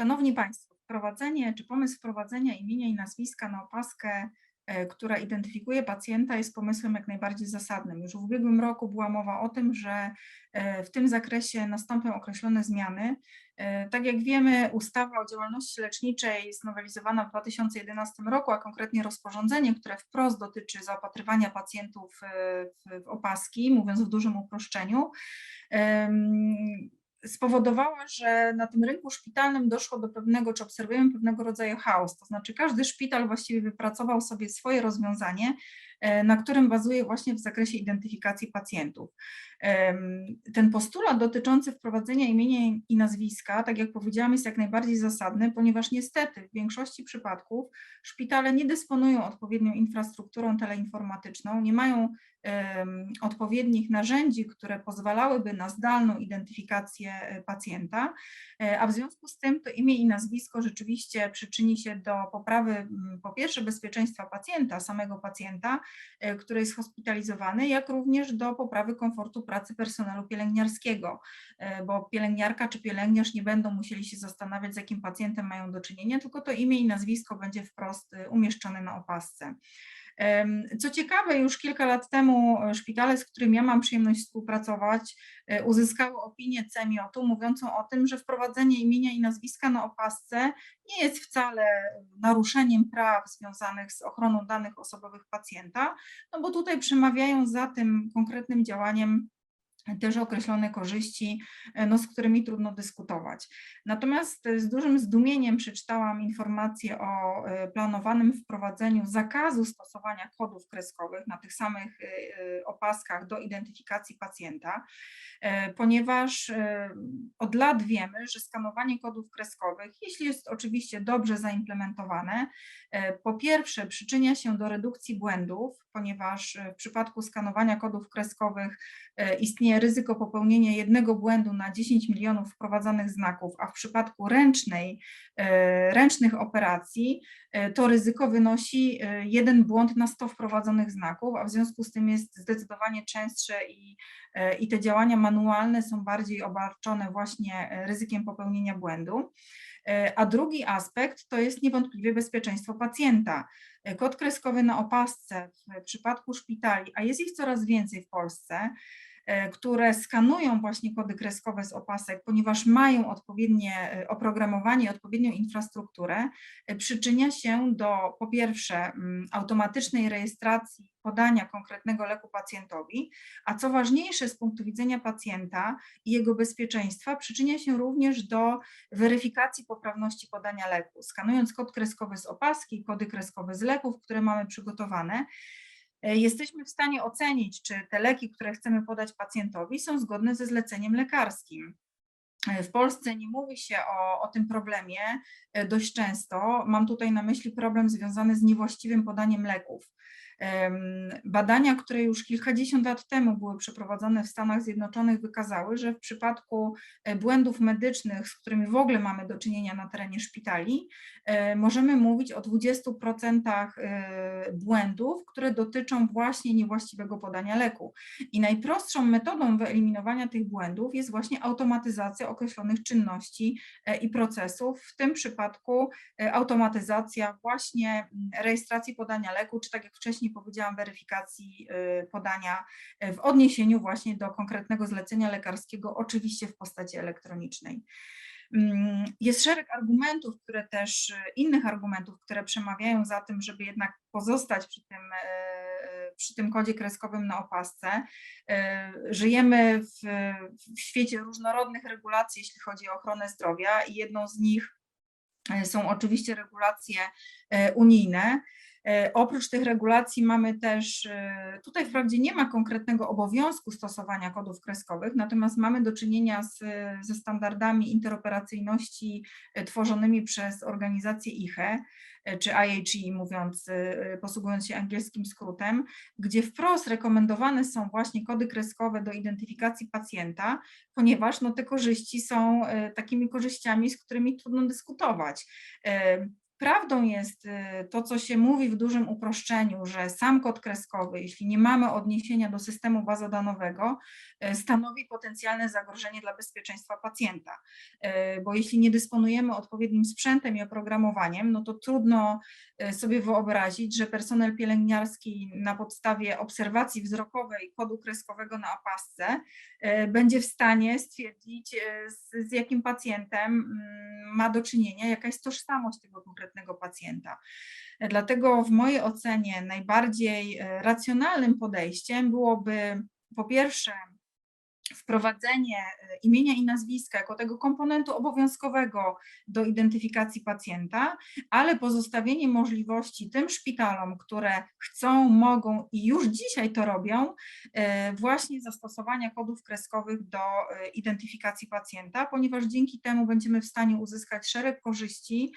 Szanowni Państwo, wprowadzenie czy pomysł wprowadzenia imienia i nazwiska na opaskę, e, która identyfikuje pacjenta, jest pomysłem jak najbardziej zasadnym. Już w ubiegłym roku była mowa o tym, że e, w tym zakresie nastąpią określone zmiany. E, tak jak wiemy, ustawa o działalności leczniczej znowelizowana w 2011 roku, a konkretnie rozporządzenie, które wprost dotyczy zaopatrywania pacjentów w opaski, mówiąc w dużym uproszczeniu, spowodowała, że na tym rynku szpitalnym doszło do pewnego, czy obserwujemy pewnego rodzaju chaos. To znaczy każdy szpital właściwie wypracował sobie swoje rozwiązanie, e, na którym bazuje właśnie w zakresie identyfikacji pacjentów. Ten postulat dotyczący wprowadzenia imienia i nazwiska, tak jak powiedziałam, jest jak najbardziej zasadny, ponieważ niestety w większości przypadków szpitale nie dysponują odpowiednią infrastrukturą teleinformatyczną, nie mają odpowiednich narzędzi, które pozwalałyby na zdalną identyfikację e, pacjenta, e, a w związku z tym to imię i nazwisko rzeczywiście przyczyni się do poprawy po pierwsze bezpieczeństwa pacjenta, samego pacjenta, e, który jest hospitalizowany, jak również do poprawy komfortu pracy personelu pielęgniarskiego, bo pielęgniarka czy pielęgniarz nie będą musieli się zastanawiać, z jakim pacjentem mają do czynienia, tylko to imię i nazwisko będzie wprost umieszczone na opasce. Co ciekawe, już kilka lat temu e, szpitale, z którymi ja mam przyjemność współpracować, e, uzyskały opinię CEMIOT-u mówiącą o tym, że wprowadzenie imienia i nazwiska na opasce nie jest wcale naruszeniem praw związanych z ochroną danych osobowych pacjenta, no bo tutaj przemawiają za tym konkretnym działaniem też określone korzyści, e, no, z którymi trudno dyskutować. Natomiast z dużym zdumieniem przeczytałam informację o e, planowanym wprowadzeniu zakazu stosowania kodów kreskowych na tych samych e, opaskach do identyfikacji pacjenta, ponieważ od lat wiemy, że skanowanie kodów kreskowych, jeśli jest oczywiście dobrze zaimplementowane, po pierwsze przyczynia się do redukcji błędów, ponieważ w przypadku skanowania kodów kreskowych istnieje ryzyko popełnienia jednego błędu na 10 milionów wprowadzanych znaków, a w przypadku ręcznej, e, ręcznych operacji e, to ryzyko wynosi e, jeden błąd na 100 wprowadzonych znaków, a w związku z tym jest zdecydowanie częstsze i, i te działania manualne są bardziej obarczone właśnie ryzykiem popełnienia błędu. A drugi aspekt to jest niewątpliwie bezpieczeństwo pacjenta. Kod kreskowy na opasce w przypadku szpitali, a jest ich coraz więcej w Polsce, które skanują właśnie kody kreskowe z opasek, ponieważ mają odpowiednie e, oprogramowanie, odpowiednią infrastrukturę, e, przyczynia się do po pierwsze mm, automatycznej rejestracji podania konkretnego leku pacjentowi, a co ważniejsze z punktu widzenia pacjenta i jego bezpieczeństwa, przyczynia się również do weryfikacji poprawności podania leku. Skanując kod kreskowy z opaski, kody kreskowe z leków, które mamy przygotowane, E, jesteśmy w stanie ocenić, czy te leki, które chcemy podać pacjentowi, są zgodne ze zleceniem lekarskim. E, w Polsce nie mówi się o, o tym problemie e, dość często. Mam tutaj na myśli problem związany z niewłaściwym podaniem leków. Badania, które już kilkadziesiąt lat temu były przeprowadzone w Stanach Zjednoczonych, wykazały, że w przypadku e, błędów medycznych, z którymi w ogóle mamy do czynienia na terenie szpitali, e, możemy mówić o 20% e, błędów, które dotyczą właśnie niewłaściwego podania leku. I najprostszą metodą wyeliminowania tych błędów jest właśnie automatyzacja określonych czynności i procesów, w tym przypadku automatyzacja właśnie mm, rejestracji podania leku, czy tak jak wcześniej powiedziałam, weryfikacji y, podania y, w odniesieniu właśnie do konkretnego zlecenia lekarskiego, oczywiście w postaci elektronicznej. Mm, jest szereg argumentów, które też, y, innych argumentów, które przemawiają za tym, żeby jednak pozostać przy tym, przy tym kodzie kreskowym na opasce. Żyjemy w, w świecie różnorodnych regulacji, jeśli chodzi o ochronę zdrowia i jedną z nich są oczywiście regulacje unijne. E, oprócz tych regulacji mamy też, e, tutaj wprawdzie nie ma konkretnego obowiązku stosowania kodów kreskowych, natomiast mamy do czynienia z, ze standardami interoperacyjności e, tworzonymi przez organizację IHE, czy IHE mówiąc, posługując się angielskim skrótem, gdzie wprost rekomendowane są właśnie kody kreskowe do identyfikacji pacjenta, ponieważ no, te korzyści są takimi korzyściami, z którymi trudno dyskutować prawdą jest y, to, co się mówi w dużym uproszczeniu, że sam kod kreskowy, jeśli nie mamy odniesienia do systemu bazodanowego, y, stanowi potencjalne zagrożenie dla bezpieczeństwa pacjenta. Y, Bo jeśli nie dysponujemy odpowiednim sprzętem i oprogramowaniem, no to trudno sobie wyobrazić, że personel pielęgniarski na podstawie obserwacji wzrokowej kodu kreskowego na opasce będzie w stanie stwierdzić, z, z jakim pacjentem mm, ma do czynienia, jaka jest tożsamość tego konkretnego pacjenta. Dlatego w mojej ocenie najbardziej e, racjonalnym podejściem byłoby po pierwsze wprowadzenie e, imienia i nazwiska jako tego komponentu obowiązkowego do identyfikacji pacjenta, ale pozostawienie możliwości tym szpitalom, które chcą, mogą i już dzisiaj to robią, e, właśnie zastosowania kodów kreskowych do identyfikacji pacjenta, ponieważ dzięki temu będziemy w stanie uzyskać szereg korzyści,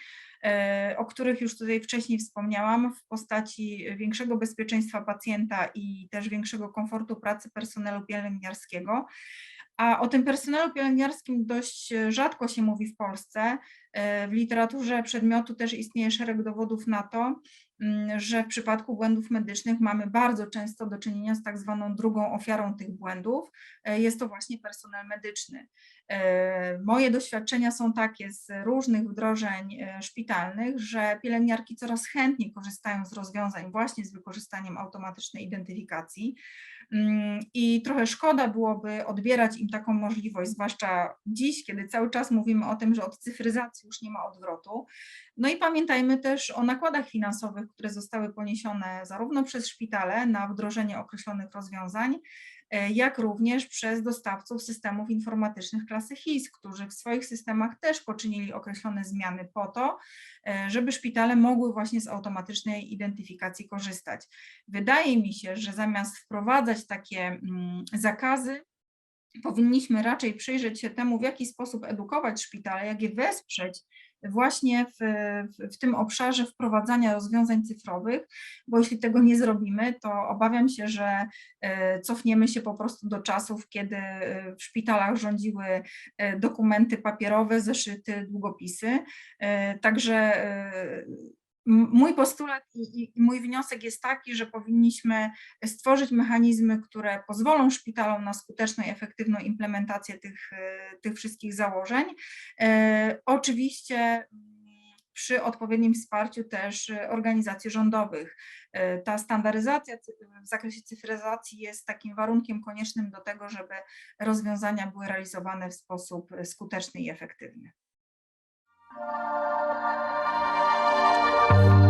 o których już tutaj wcześniej wspomniałam, w postaci większego bezpieczeństwa pacjenta i też większego komfortu pracy personelu pielęgniarskiego. A o tym personelu pielęgniarskim dość rzadko się mówi w Polsce. W literaturze przedmiotu też istnieje szereg dowodów na to, mm, że w przypadku błędów medycznych mamy bardzo często do czynienia z tak zwaną drugą ofiarą tych błędów. Jest to właśnie personel medyczny. E, moje doświadczenia są takie z różnych wdrożeń e, szpitalnych, że pielęgniarki coraz chętniej korzystają z rozwiązań właśnie z wykorzystaniem automatycznej identyfikacji. Mm, I trochę szkoda byłoby odbierać im taką możliwość, zwłaszcza dziś, kiedy cały czas mówimy o tym, że od cyfryzacji już nie ma odwrotu. No i pamiętajmy też o nakładach finansowych, które zostały poniesione zarówno przez szpitale na wdrożenie określonych rozwiązań, E, jak również przez dostawców systemów informatycznych klasy HIS, którzy w swoich systemach też poczynili określone zmiany po to, e, żeby szpitale mogły właśnie z automatycznej identyfikacji korzystać. Wydaje mi się, że zamiast wprowadzać takie mm, zakazy, powinniśmy raczej przyjrzeć się temu, w jaki sposób edukować szpitale, jak je wesprzeć właśnie w, w, tym obszarze wprowadzania rozwiązań cyfrowych, bo jeśli tego nie zrobimy, to obawiam się, że e, cofniemy się po prostu do czasów, kiedy e, w szpitalach rządziły e, dokumenty papierowe, zeszyty, długopisy. Także Mój postulat i, i, mój wniosek jest taki, że powinniśmy stworzyć mechanizmy, które pozwolą szpitalom na skuteczną i efektywną implementację tych, e, tych wszystkich założeń. E, oczywiście mm, przy odpowiednim wsparciu też organizacji rządowych. E, ta standaryzacja w zakresie cyfryzacji jest takim warunkiem koniecznym do tego, żeby rozwiązania były realizowane w sposób skuteczny i efektywny. Bye.